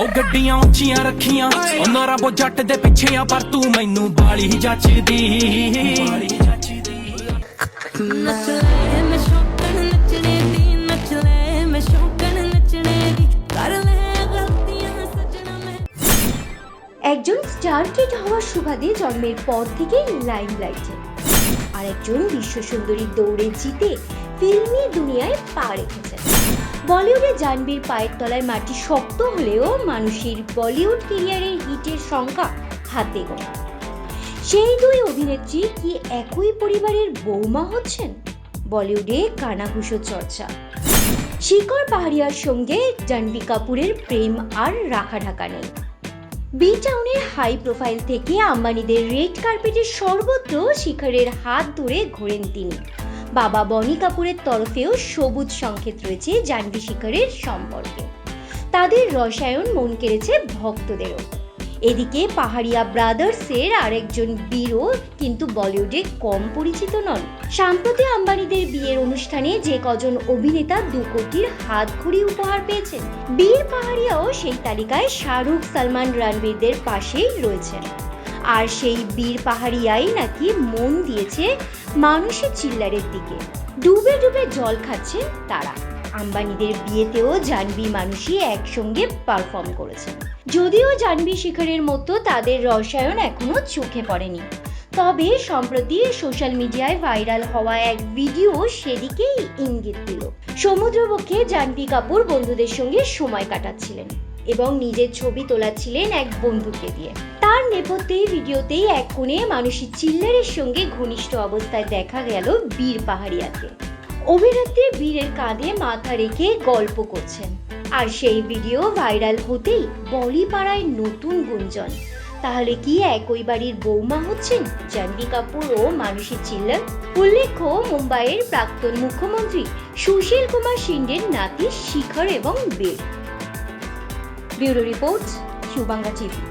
ਉਹ ਗੱਡੀਆਂ ਉੱਚੀਆਂ ਰੱਖੀਆਂ ਉਹਨਾਂ ਰੱਬ ਜੱਟ ਦੇ ਪਿੱਛੇ ਆ ਪਰ ਤੂੰ ਮੈਨੂੰ ਬਾਲੀ ਜੱਚਦੀ ਬਾਲੀ ਜੱਚਦੀ ਨੱਚ ਲੈ ਮੈਂ ਸ਼ੌਕਣ ਨੱਚਣੇ ਦੀ ਨੱਚ ਲੈ ਮੈਂ ਸ਼ੌਕਣ ਨੱਚਣੇ ਦੀ ਕਰ ਲੈ ਗਲਤੀਆਂ ਸੱਜਣਾ ਮੈਂ একজন স্টার কিড হওয়ার সুবাদে জন্মের পর থেকেই লাইম লাইটে আর একজন বিশ্ব সুন্দরী দৌড়ে জিতে ফিল্মি দুনিয়ায় পা রেখেছেন বলিউডে জাহ্নবীর পায়ের তলায় মাটি শক্ত হলেও মানুষের বলিউড কেরিয়ারের হিটের সংখ্যা হাতে গোনা। সেই দুই অভিনেত্রী কি একই পরিবারের বৌমা হচ্ছেন? বলিউডে কানাঘুষো চর্চা। শিকর পাহাড়িয়ার সঙ্গে জাহ্নবী কাপুরের প্রেম আর রাখা ঢাকা নেই। বি টাউনের হাই প্রোফাইল থেকে আম্বানিদের রেড কার্পেটের সর্বত্র শিখরের হাত ধরে ঘোরেন তিনি। বাবা বনি কাপুরের তরফেও সবুজ সংকেত রয়েছে জাহ্নবী শিখরের সম্পর্কে। তাদের রসায়ন মন কেড়েছে ভক্তদেরও। এদিকে পাহাড়িয়া ব্রাদার্সের আরেকজন বীরও কিন্তু বলিউডে কম পরিচিত নন। সাম্প্রতি আম্বানিদের বিয়ের অনুষ্ঠানে যে কজন অভিনেতা দু কোটির হাত ঘড়ি উপহার পেয়েছেন বীর পাহাড়িয়াও সেই তালিকায় শাহরুখ, সালমান রণবীরদের পাশেই রয়েছেন আর সেই বীর পাহাড়িয়াই নাকি মন দিয়েছে মানুষের চিল্লারের দিকে। ডুবে ডুবে জল খাচ্ছে তারা। আম্বানিদের বিয়েতেও জানবি মানুষই একসঙ্গে পারফর্ম করেছেন। যদিও জানবি শিখরের মতো তাদের রসায়ন এখনও চোখে পড়েনি। তবে সম্প্রতি সোশ্যাল মিডিয়ায় ভাইরাল হওয়া এক ভিডিও সেদিকেই ইঙ্গিত দিল। সমুদ্রবক্ষে জানবি কাপুর বন্ধুদের সঙ্গে সময় কাটাচ্ছিলেন এবং নিজের ছবি তোলাচ্ছিলেন এক বন্ধুকে দিয়ে। তার নেপথ্যে ভিডিওতেই এক কোণে মানুষের চিল্লারের সঙ্গে ঘনিষ্ঠ অবস্থায় দেখা গেল বীর পাহাড়িয়াকে। অভিনেত্রী বীরের কাঁধে মাথা রেখে গল্প করছেন। আর সেই ভিডিও ভাইরাল হতেই বলিপাড়ায় নতুন গুঞ্জন। তাহলে কি একই বাড়ির বৌমা হচ্ছেন? জাহ্নবী কাপুর ও মানসী চিল্লার? উল্লেখ্য, মুম্বাইয়ের প্রাক্তন মুখ্যমন্ত্রী সুশীল কুমার সিন্ডের নাতি শিখর এবং Bir. Bureau report Subangla TV.